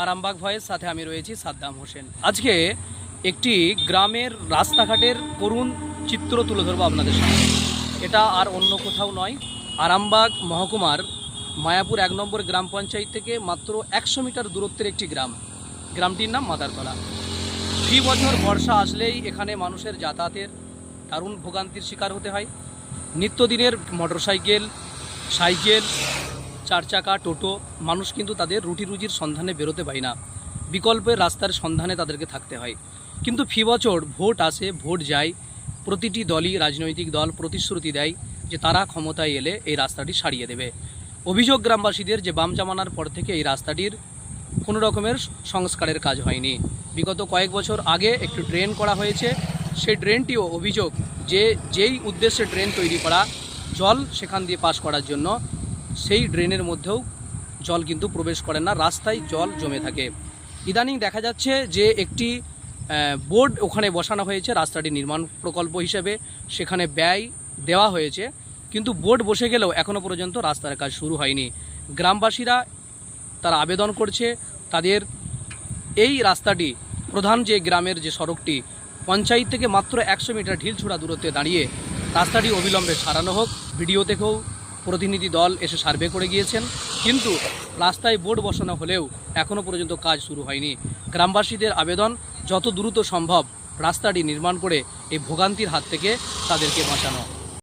আরামবাগ ভয়ের সাথে আমি রয়েছি সাদ্দাম হোসেন। আজকে একটি গ্রামের রাস্তাঘাটের করুণ চিত্র তুলে ধরবো আপনাদের সামনে। এটা আর অন্য কোথাও নয়। আরামবাগ মহকুমার মায়াপুর এক নম্বর গ্রাম পঞ্চায়েত থেকে মাত্র একশো মিটার দূরত্বের একটি গ্রাম। গ্রামটির নাম মাদারতলা। ফি বছর বর্ষা আসলেই এখানে মানুষের যাতায়াতের দারুণ ভোগান্তির শিকার হতে হয়। নিত্যদিনের মোটরসাইকেল, সাইকেল চার চাকা, টোটো, মানুষ কিন্তু তাদের রুটি রুজির সন্ধানে বেরোতে পায় না। বিকল্পের রাস্তার সন্ধানে তাদেরকে থাকতে হয়। কিন্তু ফি বছর ভোট আসে, ভোট যায়, প্রতিটি দলই রাজনৈতিক দল প্রতিশ্রুতি দেয় যে তারা ক্ষমতায় এলে এই রাস্তাটি সারিয়ে দেবে। অভিযোগ গ্রামবাসীদের যে বাম জামানার পর থেকে এই রাস্তাটির কোনো রকমের সংস্কারের কাজ হয়নি। বিগত কয়েক বছর আগে একটু ড্রেন করা হয়েছে। সেই ড্রেনটিও অভিযোগ যে যেই উদ্দেশ্যে ড্রেন তৈরি করা, জল সেখান দিয়ে পাস করার জন্য সেই ড্রেনের মধ্যেও জল কিন্তু প্রবেশ করে না, রাস্তায় জল জমে থাকে। ইদানিং দেখা যাচ্ছে যে একটি বোর্ড ওখানে বসানো হয়েছে, রাস্তাটি নির্মাণ প্রকল্প হিসেবে। সেখানে ব্যয় দেওয়া হয়েছে, কিন্তু বোর্ড বসে গেলেও এখনও পর্যন্ত রাস্তার কাজ শুরু হয়নি। গ্রামবাসীরা তারা আবেদন করছে, তাদের এই রাস্তাটি, প্রধান যে গ্রামের যে সড়কটি, পঞ্চায়েত থেকে মাত্র একশো মিটার ঢিলছুড়া দূরত্বে দাঁড়িয়ে রাস্তাটি অবিলম্বে সারানো হোক। ভিডিও থেকেও প্রতিনিধি দল এসে সার্ভে করে গিয়েছেন, কিন্তু রাস্তায় বোর্ড বসানো হলেও এখনও পর্যন্ত কাজ শুরু হয়নি। গ্রামবাসীদের আবেদন, যত দ্রুত সম্ভব রাস্তাটি নির্মাণ করে এই ভোগান্তির হাত থেকে তাদেরকে বাঁচানো।